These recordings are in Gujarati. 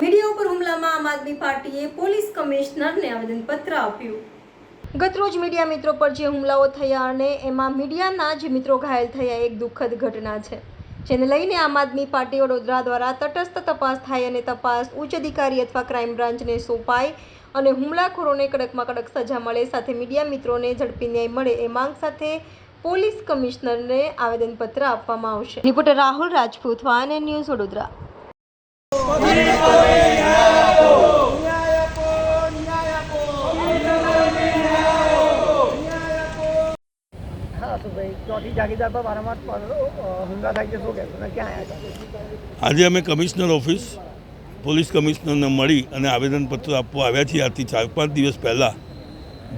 આદમી પાર્ટીએ પોલીસ કમિશનરને આવેદનપત્ર આપ્યું. ગતરોજ મીડિયા મિત્રો પર જે હુમલાઓ થયા અને એમાં મીડિયાના જે મિત્રો ઘાયલ થયા, એક દુઃખદ ઘટના છે, જેને લઈને આમ આદમી પાર્ટી વડોદરા દ્વારા તટસ્થ તપાસ થાય અને તપાસ ઉચ્ચ અધિકારી અથવા ક્રાઇમ બ્રાન્ચને સોંપાય અને હુમલાખોરોને કડકમાં કડક સજા મળે, સાથે મીડિયા મિત્રોને ઝડપી ન્યાય મળે, એ માંગ સાથે પોલીસ કમિશનરને આવેદનપત્ર આપવામાં આવશે. Reporter Rahul Rajput, van news Vadodara. ચોથી જાગીદાર પર વારંવાર હુમલા થાય છે, શું કહેશો? ને ક્યાં આવ્યા આજે અમે કમિશનર ઓફિસ, પોલીસ કમિશનરને મળી અને આવેદનપત્ર આપવા આવ્યા છીએ. આજથી ચાર, પાંચ દિવસ પહેલાં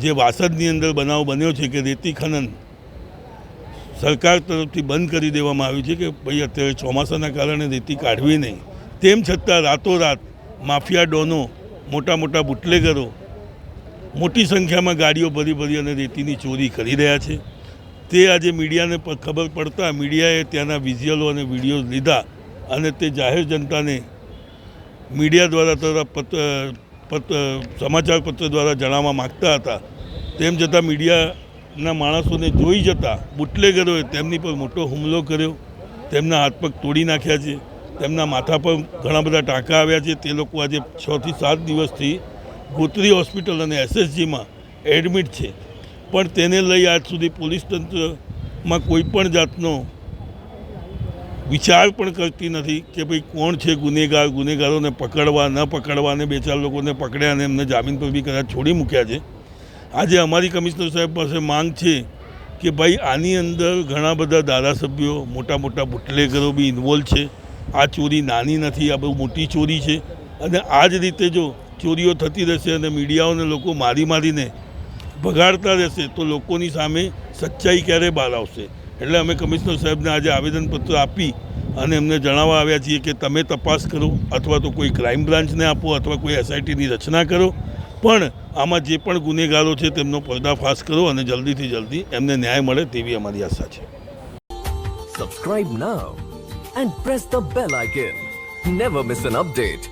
જે વાસદની અંદર બનાવ બન્યો છે કે રેતી ખનન સરકાર તરફથી બંધ કરી દેવામાં આવ્યું છે કે ભાઈ અત્યારે ચોમાસાના કારણે રેતી કાઢવી નહીં. તેમ છતાં રાતોરાત માફિયા ડોનો, મોટા મોટા બુટલેગરો મોટી સંખ્યામાં ગાડીઓ ભરી ભરી અને રેતીની ચોરી કરી રહ્યા છે. તે આજે મીડિયાને ખબર પડતા મીડિયાએ ત્યાંના વિઝ્યુઅલો અને વીડિયો લીધા અને તે જાહેર જનતાને મીડિયા દ્વારા તથા પત્ર પત્ર સમાચાર દ્વારા જણાવવા માગતા હતા. તેમ છતાં મીડિયાના માણસોને જોઈ જતા બુટલેગરોએ તેમની પર મોટો હુમલો કર્યો. તેમના હાથ પગ તોડી નાખ્યા છે. તેમના માથા પર ઘણા બધા ટાંકા આવ્યા છે. તે લોકો આજે છથી સાત દિવસથી ગોત્રી હોસ્પિટલ અને એસએસજીમાં એડમિટ છે. પણ તેને લઈ આજ સુધી પોલીસ તંત્રમાં કોઈ પણ જાતનો વિચાર પણ કરતી નથી કે ભાઈ કોણ છે ગુનેગાર, ગુનેગારોને પકડવા, ન પકડવા અને બે ચાર લોકોને પકડ્યા અને એમને જામીન પર બી કદાચ છોડી મૂક્યા છે. આજે અમારી કમિશનર સાહેબ પાસે માંગ છે કે ભાઈ આની અંદર ઘણા બધા ધારાસભ્યો, મોટા મોટા બુટલેગરો બી ઇન્વોલ્વ છે. આ ચોરી નાની નથી, આ બહુ મોટી ચોરી છે. અને આ જ રીતે જો ચોરીઓ થતી રહેશે અને મીડિયાઓને લોકો મારી મારીને ભગાડતા રહેશે, તો લોકોની સામે સચ્ચાઈ ક્યારે બહાર આવશે? એટલે અમે કમિશનર સાહેબને આજે આવેદનપત્ર આપી અને એમને જણાવવા આવ્યા છીએ કે તમે તપાસ કરો અથવા તો કોઈ ક્રાઇમ બ્રાન્ચને આપો અથવા કોઈ એસઆઈટીની રચના કરો. પણ આમાં જે પણ ગુનેગારો છે તેમનો પર્દાફાશ કરો અને જલ્દીથી જલ્દી એમને ન્યાય મળે તેવી અમારી આશા છે. Subscribe now and press the bell icon never miss an update.